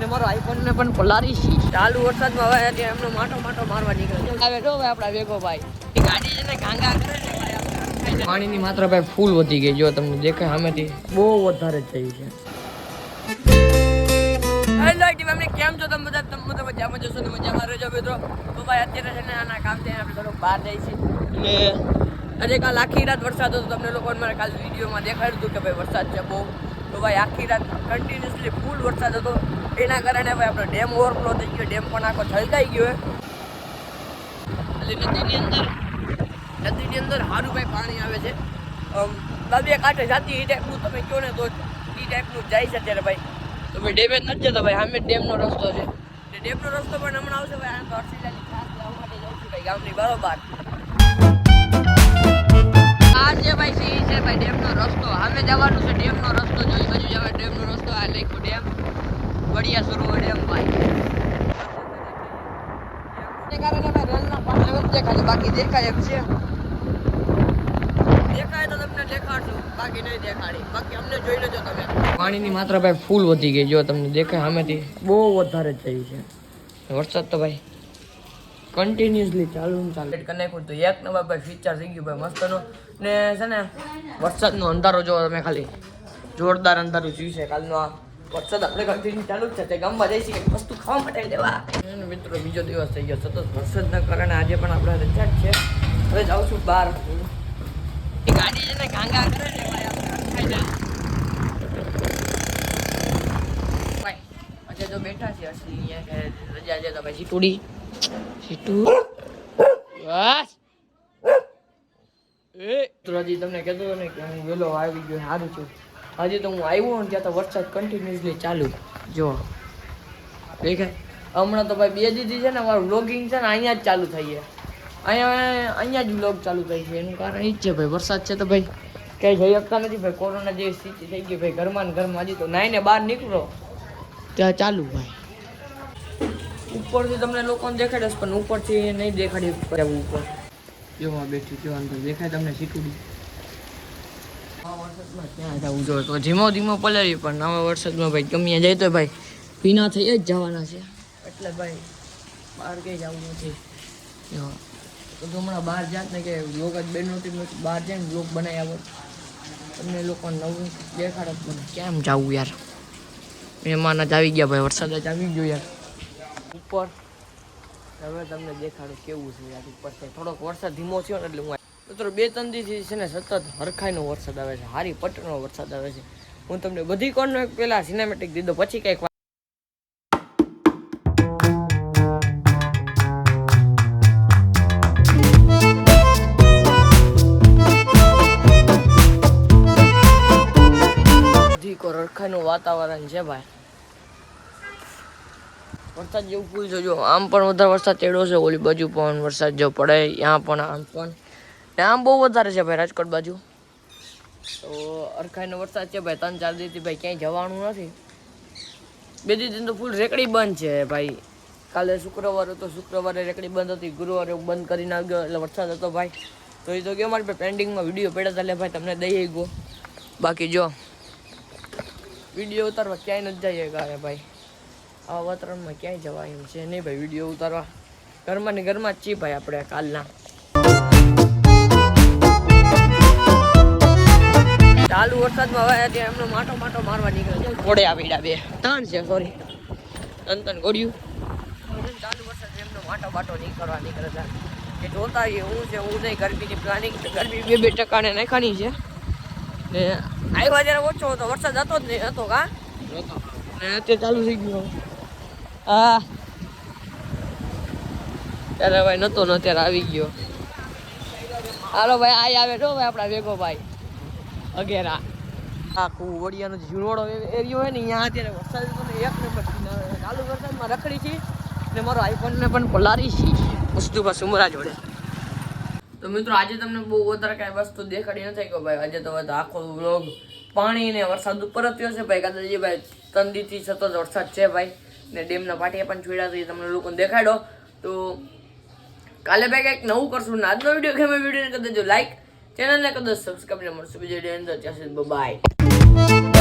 ને મારો આઈફોન ને પણ પલારી છે. ચાલુ વરસાદમાં હવે ત્યાં એમનો માટો માટો મારવા નીકળ્યો હવે જો ભાઈ આપણા વેગો ભાઈ. ગાડી છે ને ગાંગા કરે છે પાણીની માત્રા ભાઈ ફૂલ વધી ગઈ. જો તમને દેખાય સામેથી બહુ વધારે થઈ છે. હેલો ટીમ કેમ છો તમે બધા? તમે બધા મજામાં જશો ને મજામાં રહેજો મિત્રો. તો ભાઈ અત્યારે છે ને આના કામથી આપણે થોડુંક બહાર જઈએ છીએ. અને આજે કાલ આખી રાત વરસાદ હતો તમને લોકોને મારે કાલ વિડીયોમાં દેખાડ્યું હતું કે ભાઈ વરસાદ છે બહુ. તો ભાઈ, આખી રાત કન્ટિન્યુઅસલી ફૂલ વરસાદ હતો. એના કારણે ભાઈ આપણો ડેમ ઓવરફ્લો થઈ ગયો. ડેમ પણ આખો છલકાઈ ગયો એટલે નદીની અંદર નદીની અંદર સારું ભાઈ પાણી આવે છે. નદી કાંઠે જાતી એ ટાઈપનું તમે કહો ને તો એ ટાઈપનું જાય છે અત્યારે ભાઈ. તો ભાઈ ડેમે જ નથી જતો ભાઈ, સામે ડેમનો રસ્તો છે. ડેમનો રસ્તો પણ હમણાં આવશે ભાઈ, આ તો હર્ષિલાની ખાસ લેવા માટે જાઉં છું ભાઈ, ગામની બરોબર. આ છે ભાઈ છે છે ભાઈ ડેમનો રસ્તો. હવે જવાનું છે ડેમનો રસ્તો જોઈ બાજુ જવા ડેમનો રસ્તો. આ લખ્યું ડેમ. વડિયા સરોવર ડેમ ભાઈ. ભાઈ રેલના નથી દેખાય બાકી દેખાય એમ છે. દેખાય તો તમને દેખાડશું. બાકી નહીં દેખાડી. બાકી અમને જોઈ લેજો તમે. પાણીની માત્રા ભાઈ ફૂલ વધી ગઈ. જો તમને દેખાય સામેથી બહુ વધારે જ થયું છે. વરસાદ તો ભાઈ કન્ટિન્યુઅસલી ચાલુ ને ચાલુ. કરી નાખ્યું તો એક નંબર ભાઈ ફીચર થઈ ગયું ભાઈ મસ્તનો ને. છે ને, વરસાદનો અંધારો જો તમે ખાલી. જોરદાર અંધારું જોયું છે કાલનો આ. વરસાદ આપણે કન્ટિન્યુ ચાલુ જ છે. તે ગામમાં જઈ કંઈક વસ્તુ ખાવા માટે લેવા મિત્રો, બીજો દિવસ થઈ ગયો. સતત વરસાદના કારણે આજે પણ આપણે રજા જ છે. હવે જાઉં છું બહાર. ગાડી છે ને ગાંગા કરે છે ભાઈ આજે તો બેઠા છે અસલી રજા છે તો પછી સીટુડી સીટુ. બસ. એ તમને કહેતો હતો ને કે હું વેલો આવી ગયો સારું છું. હજી તો હું આવ્યો ને ત્યાં તો વરસાદ કન્ટિન્યુઅસલી ચાલુ. જો. દેખાય. હમણાં તો ભાઈ બે દીધી છે ને મારું વ્લોગિંગ છે ને અહીંયા જ ચાલુ થઈ છે. અહીંયા અહીંયા જ વ્લોગ ચાલુ થાય છે. એનું કારણ એ જ છે ભાઈ વરસાદ છે તો ભાઈ કઈ જઈ શકતા નથી ભાઈ. કોરોના જેવી સ્થિતિ થઈ ગઈ ભાઈ. ઘરમાં ને ઘરમાં હજી તો નાઈને બહાર નીકળો. ત્યાં ચાલુ ભાઈ. ઉપરથી તમને લોકોને દેખાડે છે પણ ઉપરથી નહીં દેખાડી પડે ઉપર. જોવા બેઠી જો અંદર દેખાય તમને સીટુડી ક્યાં જવું જોઈએ? તો ધીમો ધીમો પલળી પણ નવા વરસાદમાં ભાઈ ગમ્યા જાય તો ભાઈ ભીના થઈ જ જવાના છે. એટલે ભાઈ બહાર કંઈ જવું નથી. તો હમણાં બહાર જાત ને કે લોક જ બેન નહોતી નહોતી બહાર જાય ને લોક બનાવી આવો. તમને લોકોને નવું દેખાડત જ મને. કેમ જવું યાર? મહેમાન જ આવી ગયા ભાઈ વરસાદ જ આવી ગયો યાર. ઉપર. હવે તમને દેખાડું કેવું છે યાર, ઉપર છે. થોડોક વરસાદ ધીમો થયો ને એટલે હું મિત્રો, બે ત્રણ દિવસથી છે ને સતત હરખાઈનો વરસાદ આવે છે, હારી પટનો વરસાદ આવે છે. હું તમને બધી કોણનો એક પહેલાં સિનેમેટિક દીધો, પછી કંઈક હરખાઈનું વાતાવરણ છે ભાઈ. વરસાદ જેવું ફૂલ છે, જો આમ પણ વધારે વરસાદ ચડ્યો છે, ઓલી બાજુ પણ વરસાદ જો પડે ત્યાં પણ આમ પણ. ને આમ બહુ વધારે છે ભાઈ રાજકોટ બાજુ. તો અરખાઈનો વરસાદ છે ભાઈ ત્રણ ચાર દિવસથી ભાઈ, ક્યાંય જવાનું નથી. બે દિવસથી તો ફૂલ રેકડી બંધ છે ભાઈ. કાલે શુક્રવાર હતો શુક્રવારે રેકડી બંધ હતી, ગુરુવારે બંધ કરીને આવી ગયો એટલે વરસાદ હતો ભાઈ. તો એ તો કેમ મારી પેન્ડિંગમાં વીડિયો પડ્યા હતા એટલે ભાઈ તમને દઈ ગયો બાકી જો વીડિયો ઉતારવા ક્યાંય નથી જઈએ ગારે ભાઈ. આવા વાતાવરણમાં ક્યાંય જવાય એમ છે નહીં ભાઈ, વીડિયો ઉતારવા. ઘરમાં ને ઘરમાં જ છીએ ભાઈ આપણે કાલના. ચાલુ વરસાદમાં વાયા ત્યાં એમનો માટો માટો મારવા નીકળે ઘોડે આવીડા બે. ત્રણ છે સોરી ત્રણ ત્રણ ઘોડ્યું ચાલુ વરસાદ એમનો માટો બાટો નીકળવા નીકળે છે. એ જોતા એ હું છે, હું નહીં, ગરમીની પ્લાનિંગ ગરમી બે બે ટકાને નાખવાની છે. ને આવ્યા જ્યારે ઓછો હતો, વરસાદ હતો જ નહીં, હતો કા? અત્યારે ચાલુ થઈ ગયું હા ત્યારે ભાઈ નતો ને અત્યારે આવી ગયો. હાલો ભાઈ, આઈ આવે જો ભાઈ આપણા વેગો ભાઈ. અગેરા. આખું વડિયાનો ઝીણોડો એરિયો હોય ને, અહીંયા અત્યારે વરસાદ એક નંબર ચાલુ વરસાદમાં રખડી છે. ને મારો આઈફોનને પણ પલારી છે. પર સુમરા જોડે. તો મિત્રો, આજે તમને બહુ વધારે કાંઈ વસ્તુ દેખાડી નથી કે ભાઈ. આજે તો આખો વ્લોગ પાણી ને વરસાદ ઉપર જ થયો છે. ભાઈ કદાચ ભાઈ તંદીથી સતત વરસાદ છે ભાઈ. ને ડેમના પાટિયા પણ છોડ્યા છે એ તમને લોકોને દેખાડો. તો કાલે ભાઈ કંઈક નવું કરશું ને આજનો વીડિયો ગમે વિડીયોને કદાચ જો લાઈક ચેનલને કદાચ સબસ્ક્રાઈબ ને મળશું. બીજો વીડિયો અંદર ત્યાં સુધી બાય